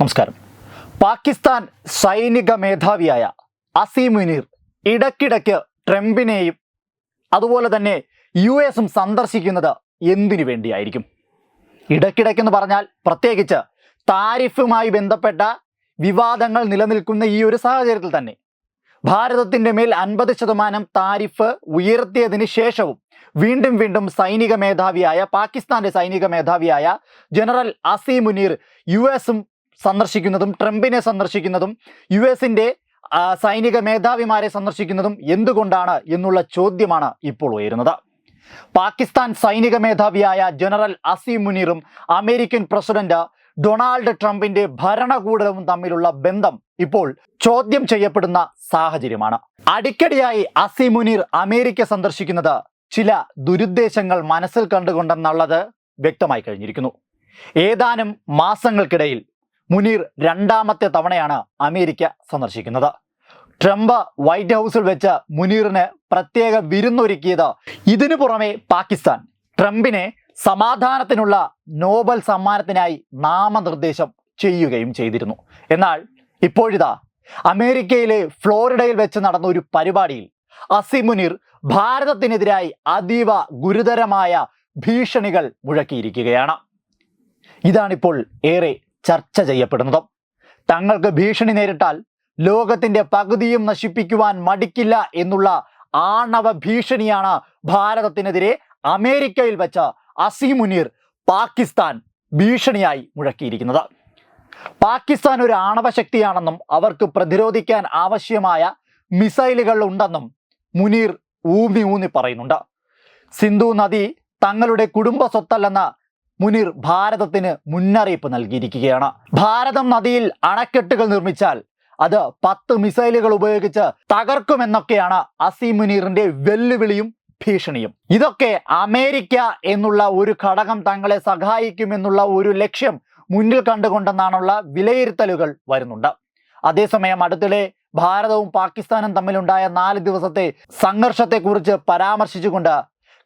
നമസ്കാരം. പാകിസ്ഥാൻ സൈനിക മേധാവിയായ അസീം മുനീർ ഇടയ്ക്കിടയ്ക്ക് ട്രംപിനെയും അതുപോലെ തന്നെ യു എസും സന്ദർശിക്കുന്നത് എന്തിനു വേണ്ടിയായിരിക്കും? ഇടയ്ക്കിടയ്ക്കെന്ന് പറഞ്ഞാൽ പ്രത്യേകിച്ച് താരിഫുമായി ബന്ധപ്പെട്ട വിവാദങ്ങൾ നിലനിൽക്കുന്ന ഈ ഒരു സാഹചര്യത്തിൽ തന്നെ ഭാരതത്തിന്റെ മേൽ അൻപത് ശതമാനം താരിഫ് ഉയർത്തിയതിന് ശേഷവും വീണ്ടും വീണ്ടും സൈനിക മേധാവിയായ പാകിസ്ഥാന്റെ സൈനിക മേധാവിയായ ജനറൽ അസീം മുനീർ യു എസും സന്ദർശിക്കുന്നതും ട്രംപിനെ സന്ദർശിക്കുന്നതും യു എസിന്റെ സൈനിക മേധാവിമാരെ സന്ദർശിക്കുന്നതും എന്തുകൊണ്ടാണ് എന്നുള്ള ചോദ്യമാണ് ഇപ്പോൾ ഉയരുന്നത്. പാകിസ്ഥാൻ സൈനിക മേധാവിയായ ജനറൽ അസീം മുനീറും അമേരിക്കൻ പ്രസിഡന്റ് ഡൊണാൾഡ് ട്രംപിന്റെ ഭരണകൂടവും തമ്മിലുള്ള ബന്ധം ഇപ്പോൾ ചോദ്യം ചെയ്യപ്പെടുന്ന സാഹചര്യമാണ്. അടിക്കടിയായി അസീം മുനീർ അമേരിക്ക സന്ദർശിക്കുന്നത് ചില ദുരുദ്ദേശങ്ങൾ മനസ്സിൽ കണ്ടുകൊണ്ടെന്നുള്ളത് വ്യക്തമായി കഴിഞ്ഞിരിക്കുന്നു. ഏതാനും മാസങ്ങൾക്കിടയിൽ മുനീർ രണ്ടാമത്തെ തവണയാണ് അമേരിക്ക സന്ദർശിക്കുന്നത്. ട്രംപ് വൈറ്റ് ഹൗസിൽ വെച്ച് മുനീറിന് പ്രത്യേക വിരുന്നൊരുക്കിയത് ഇതിനു പുറമെ പാകിസ്ഥാൻ. ട്രംപിനെ സമാധാനത്തിനുള്ള നോബൽ സമ്മാനത്തിനായി നാമനിർദ്ദേശം ചെയ്യുകയും ചെയ്തിരുന്നു. എന്നാൽ ഇപ്പോഴിതാ അമേരിക്കയിലെ ഫ്ലോറിഡയിൽ വെച്ച് നടന്ന ഒരു പരിപാടിയിൽ അസി മുനീർ ഭാരതത്തിനെതിരായി അതീവ ഗുരുതരമായ ഭീഷണികൾ മുഴക്കിയിരിക്കുകയാണ്. ഇതാണിപ്പോൾ ഏറെ ചർച്ച ചെയ്യപ്പെടുന്നത്. തങ്ങൾക്ക് ഭീഷണി നേരിട്ടാൽ ലോകത്തിന്റെ പകുതിയും നശിപ്പിക്കുവാൻ മടിക്കില്ല എന്നുള്ള ആണവ ഭീഷണിയാണ് ഭാരതത്തിനെതിരെ അമേരിക്കയിൽ വെച്ച അസീം മുനീർ പാകിസ്ഥാൻ ഭീഷണിയായി മുഴക്കിയിരിക്കുന്നത്. പാകിസ്ഥാൻ ഒരു ആണവ ശക്തിയാണെന്നും അവർക്ക് പ്രതിരോധിക്കാൻ ആവശ്യമായ മിസൈലുകൾ ഉണ്ടെന്നും മുനീർ ഊന്നി ഊന്നി പറയുന്നുണ്ട്. സിന്ധു നദി തങ്ങളുടെ കുടുംബ സ്വത്തല്ലെന്ന് മുനീർ ഭാരതത്തിന് മുന്നറിയിപ്പ് നൽകിയിരിക്കുകയാണ്. ഭാരതം നദിയിൽ അണക്കെട്ടുകൾ നിർമ്മിച്ചാൽ അത് പത്ത് മിസൈലുകൾ ഉപയോഗിച്ച് തകർക്കുമെന്നൊക്കെയാണ് അസീം മുനീറിന്റെ വെല്ലുവിളിയും ഭീഷണിയും. ഇതൊക്കെ അമേരിക്ക എന്നുള്ള ഒരു ഘടകം തങ്ങളെ സഹായിക്കുമെന്നുള്ള ഒരു ലക്ഷ്യം മുന്നിൽ കണ്ടുകൊണ്ടെന്നാണുള്ള വിലയിരുത്തലുകൾ വരുന്നുണ്ട്. അതേസമയം അടുത്തിടെ ഭാരതവും പാകിസ്ഥാനും തമ്മിലുണ്ടായ നാല് ദിവസത്തെ സംഘർഷത്തെക്കുറിച്ച് പരാമർശിച്ചുകൊണ്ട്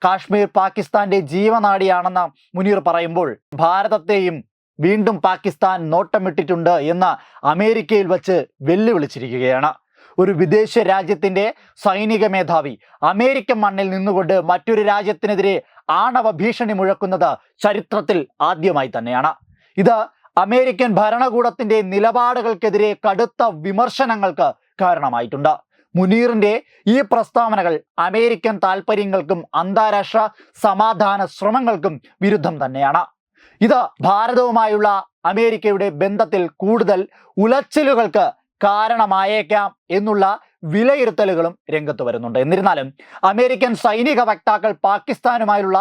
കാശ്മീർ പാകിസ്ഥാന്റെ ജീവനാടിയാണെന്ന് മുനീർ പറയുമ്പോൾ ഭാരതത്തെയും വീണ്ടും പാകിസ്ഥാൻ നോട്ടമിട്ടിട്ടുണ്ട് എന്ന് അമേരിക്കയിൽ വച്ച് വെല്ലുവിളിച്ചിരിക്കുകയാണ്. ഒരു വിദേശ രാജ്യത്തിന്റെ സൈനിക മേധാവി അമേരിക്കൻ മണ്ണിൽ നിന്നുകൊണ്ട് മറ്റൊരു രാജ്യത്തിനെതിരെ ആണവ ഭീഷണി മുഴക്കുന്നത് ചരിത്രത്തിൽ ആദ്യമായി തന്നെയാണ്. ഇത് അമേരിക്കൻ ഭരണകൂടത്തിന്റെ നിലപാടുകൾക്കെതിരെ കടുത്ത വിമർശനങ്ങൾക്ക് കാരണമായിട്ടുണ്ട്. മുനീറിന്റെ ഈ പ്രസ്താവനകൾ അമേരിക്കൻ താൽപ്പര്യങ്ങൾക്കും അന്താരാഷ്ട്ര സമാധാന ശ്രമങ്ങൾക്കും വിരുദ്ധം തന്നെയാണ്. ഇത് ഭാരതവുമായുള്ള അമേരിക്കയുടെ ബന്ധത്തിൽ കൂടുതൽ ഉലച്ചിലുകൾക്ക് കാരണമായേക്കാം എന്നുള്ള വിലയിരുത്തലുകളും രംഗത്ത് വരുന്നുണ്ട്. എന്നിരുന്നാലും അമേരിക്കൻ സൈനിക വക്താക്കൾ പാകിസ്ഥാനുമായുള്ള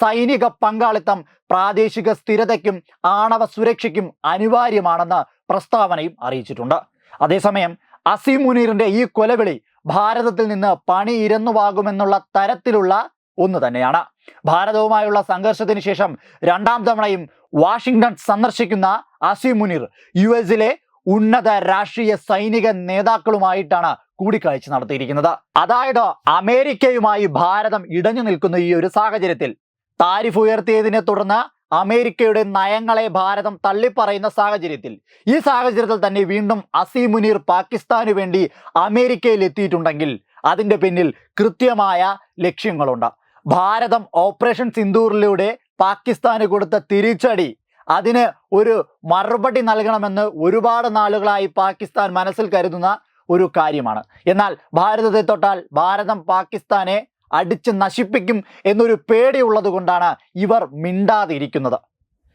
സൈനിക പങ്കാളിത്തം പ്രാദേശിക സ്ഥിരതയ്ക്കും ആണവ സുരക്ഷയ്ക്കും അനിവാര്യമാണെന്ന് പ്രസ്താവനയും അറിയിച്ചിട്ടുണ്ട്. അതേസമയം അസീം മുനീറിന്റെ ഈ കൊലവിളി ഭാരതത്തിൽ നിന്ന് പണി ഇരന്നുവാകുമെന്നുള്ള തരത്തിലുള്ള ഒന്ന് തന്നെയാണ്. ഭാരതവുമായുള്ള സംഘർഷത്തിന് ശേഷം രണ്ടാം തവണയും വാഷിംഗ്ടൺ സന്ദർശിക്കുന്ന അസീം മുനീർ യു എസിലെ ഉന്നത രാഷ്ട്രീയ സൈനിക നേതാക്കളുമായിട്ടാണ് കൂടിക്കാഴ്ച നടത്തിയിരിക്കുന്നത്. അതായത് അമേരിക്കയുമായി ഭാരതം ഇടഞ്ഞു നിൽക്കുന്ന ഈ ഒരു സാഹചര്യത്തിൽ താരിഫ് ഉയർത്തിയതിനെ തുടർന്ന് അമേരിക്കയുടെ നയങ്ങളെ ഭാരതം തള്ളിപ്പറയുന്ന സാഹചര്യത്തിൽ ഈ സാഹചര്യത്തിൽ തന്നെ വീണ്ടും അസീം മുനീർ പാകിസ്ഥാന് വേണ്ടി അമേരിക്കയിൽ എത്തിയിട്ടുണ്ടെങ്കിൽ അതിന്റെ പിന്നിൽ കൃത്യമായ ലക്ഷ്യങ്ങളുണ്ട്. ഭാരതം ഓപ്പറേഷൻ സിന്ദൂറിലൂടെ പാകിസ്ഥാന് കൊടുത്ത തിരിച്ചടി അതിന് ഒരു മറുപടി നൽകണമെന്ന് ഒരുപാട് നാളുകളായി പാകിസ്ഥാൻ മനസ്സിൽ കരുതുന്ന ഒരു കാര്യമാണ്. എന്നാൽ ഭാരതത്തെ തൊട്ടാൽ ഭാരതം പാകിസ്ഥാനെ അടിച്ച് നശിപ്പിക്കും എന്നൊരു പേടിയുള്ളത് കൊണ്ടാണ് ഇവർ മിണ്ടാതിരിക്കുന്നത്.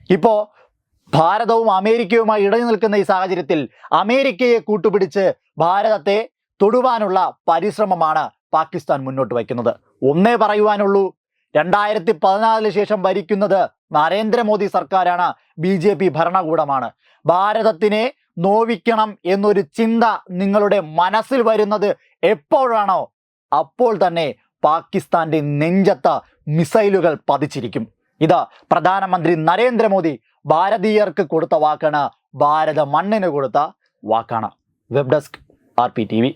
ഇപ്പോൾ ഭാരതവും അമേരിക്കയുമായി ഇടഞ്ഞു നിൽക്കുന്ന ഈ സാഹചര്യത്തിൽ അമേരിക്കയെ കൂട്ടുപിടിച്ച് ഭാരതത്തെ തൊടുവാനുള്ള പരിശ്രമമാണ് പാകിസ്ഥാൻ മുന്നോട്ട് വയ്ക്കുന്നത്. ഒന്നേ പറയുവാനുള്ളൂ രണ്ടായിരത്തി പതിനാലിന് ശേഷം ഭരിക്കുന്നത് നരേന്ദ്രമോദി സർക്കാരാണ് ബി ജെ പി ഭരണകൂടമാണ്. ഭാരതത്തിനെ നോവിക്കണം എന്നൊരു ചിന്ത നിങ്ങളുടെ മനസ്സിൽ വരുന്നത് എപ്പോഴാണോ അപ്പോൾ തന്നെ പാകിസ്ഥാന്റെ നെഞ്ചത്ത് മിസൈലുകൾ പതിച്ചിരിക്കും. ഇത് പ്രധാനമന്ത്രി നരേന്ദ്രമോദി ഭാരതീയർക്ക് കൊടുത്ത വാക്കാണ് ഭാരത മണ്ണിന് കൊടുത്ത വാക്കാണ്. Web desk R P T V.